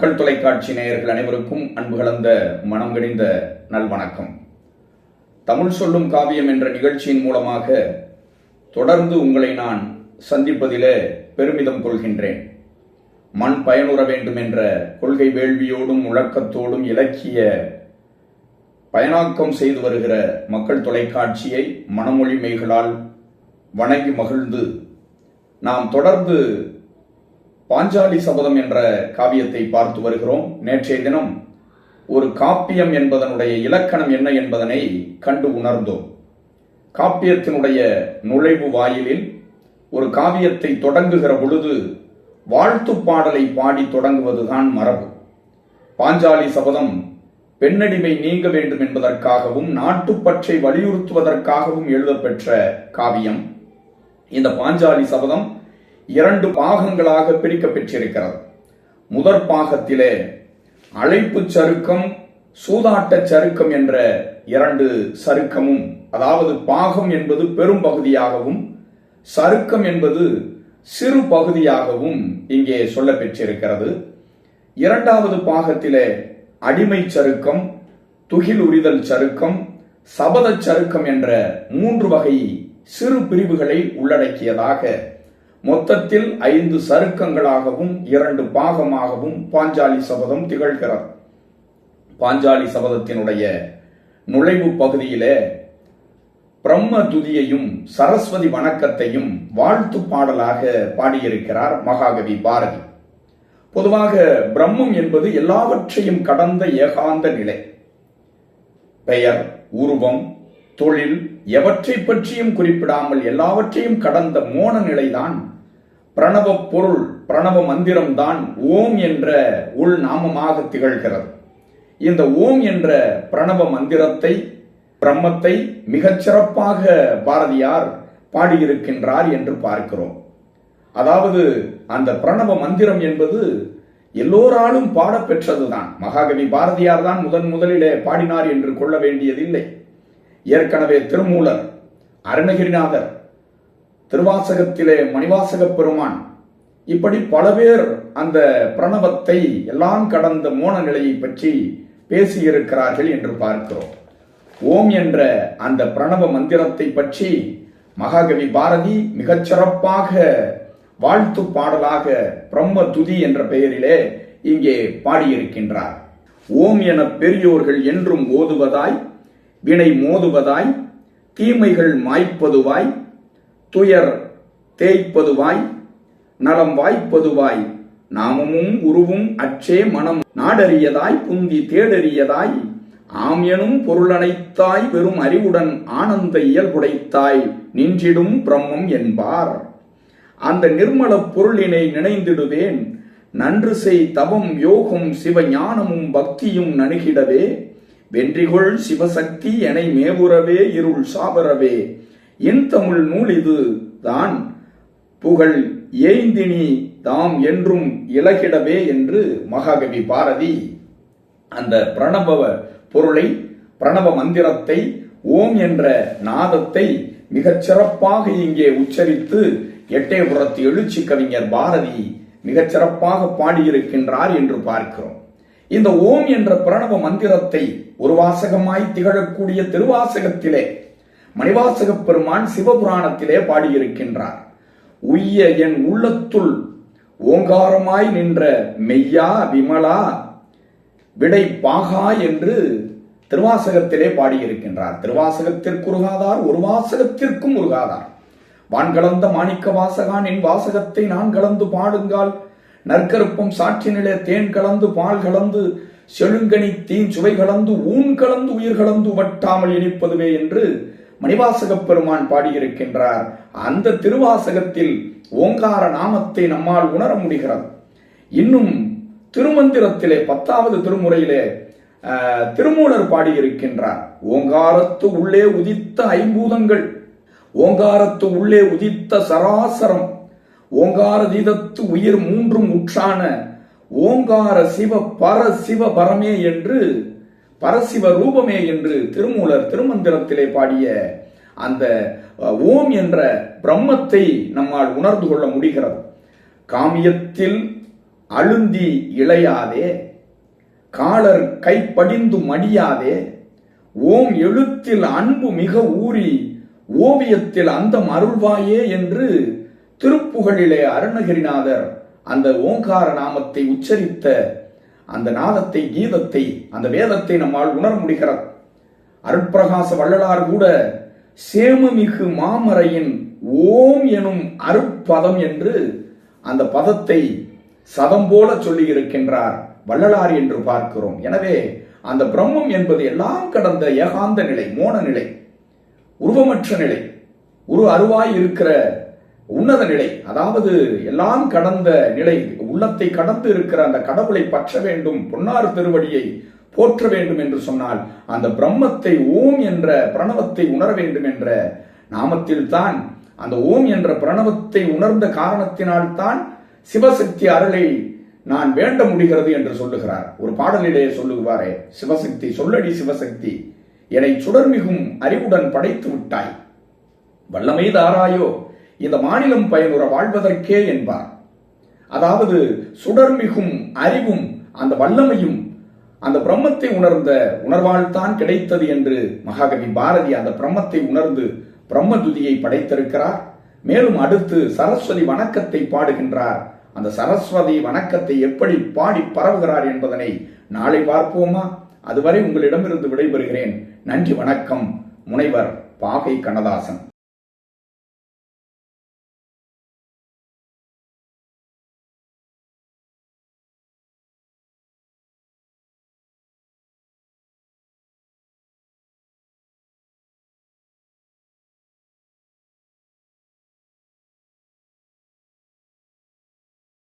மக்கள் தொலைக்காட்சி நேயர்கள் அனைவருக்கும் அன்பு கலந்த மனம் கணிந்த நல்வணக்கம் தமிழ் சொல்லும் காவியம் என்ற நிகழ்ச்சியின் மூலமாக தொடர்ந்து உங்களை நான் சந்திப்பதிலே பெருமிதம் கொள்கின்றேன். மண் பயனுற வேண்டும் என்ற கொள்கை வேள்வியோடும் முழக்கத்தோடும் இலக்கிய பயனாக்கம் செய்து வருகிற மக்கள் தொலைக்காட்சியை மனமொழி மெய்களால் வணங்கி மகிழ்ந்து நாம் தொடர்ந்து பாஞ்சாலி சபதம் என்ற காவியத்தை பார்த்து வருகிறோம். நேற்றைய தினம் ஒரு காப்பியம் என்பதனுடைய இலக்கணம் என்ன என்பதனை கண்டு உணர்ந்தோம். காப்பியத்தினுடைய நுழைவு வாயிலில் ஒரு காவியத்தை தொடங்குகிற பொழுது வாழ்த்து பாடலை பாடி தொடங்குவதுதான் மரபு. பாஞ்சாலி சபதம் பெண்ணடிமை நீங்க வேண்டும் என்பதற்காகவும் நாட்டுப்பற்றை வலியுறுத்துவதற்காகவும் எழுதப்பெற்ற காவியம். இந்த பாஞ்சாலி சபதம் இரண்டு பாகங்களாக பிரிக்கப் பெற்றிருக்கிறது முதற் பாகத்திலே அழைப்பு சருக்கம் சூதாட்ட சருக்கம் என்ற இரண்டு சருக்கமும் அதாவது பாகம் என்பது பெரும் பகுதியாகவும் சருக்கம் என்பது சிறு பகுதியாகவும் இங்கே சொல்ல பெற்றிருக்கிறது இரண்டாவது பாகத்திலே அடிமை சருக்கம் துகில் உரிதல் சருக்கம் சபத சருக்கம் என்ற மூன்று வகை சிறு பிரிவுகளை உள்ளடக்கியதாக மொத்தத்தில் ஐந்து சருக்கங்களாகவும் இரண்டு பாகமாகவும் பாஞ்சாலி சபதம் திகழ்கிறது. பாஞ்சாலி சபதத்தினுடைய நுழைவு பகுதியிலே பிரம்ம துதியையும் சரஸ்வதி வணக்கத்தையும் வாழ்த்து பாடலாக பாடியிருக்கிறார் மகாகவி பாரதி. பொதுவாக பிரம்மம் என்பது எல்லாவற்றையும் கடந்த ஏகாந்த நிலை. பெயர் உருவம் தொழில் எவற்றை பற்றியும் குறிப்பிடாமல் எல்லாவற்றையும் கடந்த மோன நிலைதான். பிரணவ பொருள் பிரணவ மந்திரம்தான் ஓம் என்ற உள் நாமமாக திகழ்கிறது. இந்த ஓம் என்ற பிரணவ மந்திரத்தை பிரம்மத்தை மிகச் சிறப்பாக பாரதியார் பாடியிருக்கின்றார் என்று பார்க்கிறோம். அதாவது அந்த பிரணவ மந்திரம் என்பது எல்லோராலும் பாடப்பெற்றதுதான். மகாகவி பாரதியார் தான் முதன் முதலிலே பாடினார் என்று கொள்ள வேண்டியதில்லை. ஏற்கனவே திருமூலர் அருணகிரிநாதர் திருவாசகத்திலே மணிவாசக பெருமான் இப்படி பல பேர் அந்த பிரணவத்தை எல்லாம் கடந்த மோன நிலையை பற்றி பேசியிருக்கிறார்கள் என்று பார்க்கிறோம். ஓம் என்ற அந்த பிரணவ மந்திரத்தை பற்றி மகாகவி பாரதி மிகச்சிறப்பாக வாழ்த்து பாடலாக பிரம்ம துதி என்ற பெயரிலே இங்கே பாடியிருக்கின்றார். ஓம் என பெரியோர்கள் என்றும் ஓதுவதாய் வினை மோதுவதாய் தீமைகள் மாய்ப்பதுவாய் துயர் தேய்ப்பதுவாய் நலம் வாய்ப்பதுவாய் நாமமும் உருவும் அச்சே மனம் நாடறியதாய் புந்தி தேடறியதாய் ஆம் எனும் பொருளனைத்தாய் வெறும் அறிவுடன் ஆனந்த இயல்புடைத்தாய் நின்றிடும் பிரம்மம் என்பார். அந்த நிர்மல பொருளினை நினைந்திடுவேன் நன்று செய் தவம் யோகம் சிவ ஞானமும் பக்தியும் நணுகிடவே வென்றிகொள் சிவசக்தி எனை மேவுறவே இருள் சாபரவே என் தமிழ் நூல் இது தான். புகழ் ஏய்ந்தினி தாம் என்றும் இலகிடவே என்று மகாகவி பாரதி அந்த பிரணவ பொருளை பிரணவ மந்திரத்தை ஓம் என்ற நாதத்தை மிகச் சிறப்பாக இங்கே உச்சரித்து எட்டயபுரத்து எழுச்சி கவிஞர் பாரதி மிகச் சிறப்பாக பாடியிருக்கின்றார் என்று பார்க்கிறோம். இந்த ஓம் என்ற பிரணவ மந்திரத்தை ஒரு வாசகமாய் திகழக்கூடிய திருவாசகத்திலே மணிவாசக பெருமான் சிவபுராணத்திலே பாடியிருக்கின்றார். உய்ய என் உள்ளத்துள் ஓங்காரமாய் நின்ற மெய்யா விமலா விடை பாகா என்று திருவாசகத்திலே பாடியிருக்கின்றார். திருவாசகத்திற்கு உருகாதார் ஒரு வாசகத்திற்கும் உருகாதார். வான் கலந்த மாணிக்க வாசகான் என் வாசகத்தை நான் கலந்து பாடுங்கால் நற்கருப்பம் சாட்சி சாற்றினிலே தேன் கலந்து பால் கலந்து செழுங்கனி தீன் சுவை கலந்து ஊன் கலந்து உயிர் கலந்து வட்டாமல் இனிப்பதுவே என்று மணிவாசக பெருமான் பாடியிருக்கின்றார். அந்த திருவாசகத்தில் ஓங்கார நாமத்தை நம்மால் உணர முடிகிறது. இன்னும் திருமந்திரத்திலே பத்தாவது திருமுறையிலே திருமூலர் பாடியிருக்கின்றார். ஓங்காரத்து உள்ளே உதித்த ஐம்பூதங்கள் ஓங்காரத்து உள்ளே உதித்த சராசரம். ஓங்கார தீதத்து உயிர் மூன்றும் உற்றான ஓங்கார சிவ பர சிவ பரமே என்று பரசிவ ரூபமே என்று திருமூலர் திருமந்திரத்திலே பாடிய அந்த ஓம் என்ற பிரம்மத்தை நம்மால் உணர்ந்து கொள்ள முடிகிறது. காமியத்தில் அழுந்தி இளையாதே காலர் கைப்படிந்து மடியாதே ஓம் எழுத்தில் அன்பு மிக ஊறி ஓவியத்தில் அந்தம் அருள்வாயே என்று திருப்புகழிலே அருணகிரிநாதர் அந்த ஓங்கார நாமத்தை உச்சரித்த அந்த நாதத்தை கீதத்தை அந்த வேதத்தை நம்மால் உணர முடிகிறது. அருட்பிரகாச வள்ளலார் கூட சேமமிகு மாமரையின் ஓம் எனும் அருட்பதம் என்று அந்த பதத்தை சதம் போல சொல்லி இருக்கின்றார் வள்ளலார் என்று பார்க்கிறோம். எனவே அந்த பிரம்மம் என்பது எல்லாம் கடந்த ஏகாந்த நிலை மோன நிலை உருவமற்ற நிலை. ஒரு அருவாய் இருக்கிற உன்னத நிலை அதாவது எல்லாம் கடந்த நிலை உள்ளத்தை கடந்து இருக்கிற அந்த கடவுளை பற்ற வேண்டும் பொன்னார் திருவடியை போற்ற வேண்டும் என்று சொன்னால் அந்த பிரம்மத்தை ஓம் என்ற பிரணவத்தை உணர வேண்டும் என்ற நாமத்தில் தான் அந்த ஓம் என்ற பிரணவத்தை உணர்ந்த காரணத்தினால்தான் சிவசக்தி அருளை நான் வேண்ட முடிகிறது என்று சொல்லுகிறார். ஒரு பாடலிலே சொல்லுவாரே சிவசக்தி சொல்லடி சிவசக்தி என்னை சுடர்மிகும் அறிவுடன் படைத்து விட்டாய். வல்லமை தாராயோ இந்த மாநிலம் பயனுற வாழ்வதற்கே என்பார். அதாவது சுடர்மிகும் அறிவும் அந்த வல்லமையும் அந்த பிரம்மத்தை உணர்ந்த உணர்வால் தான் கிடைத்தது என்று மகாகவி பாரதி அந்த பிரம்மத்தை உணர்ந்து பிரம்ம துதியை படைத்திருக்கிறார். மேலும் அடுத்து சரஸ்வதி வணக்கத்தை பாடுகின்றார். அந்த சரஸ்வதி வணக்கத்தை எப்படி பாடி பரவுகிறார் என்பதனை நாளை பார்ப்போமா? அதுவரை உங்களிடமிருந்து விடைபெறுகிறேன். நன்றி வணக்கம் முனைவர் பாகை கண்ணதாசன்.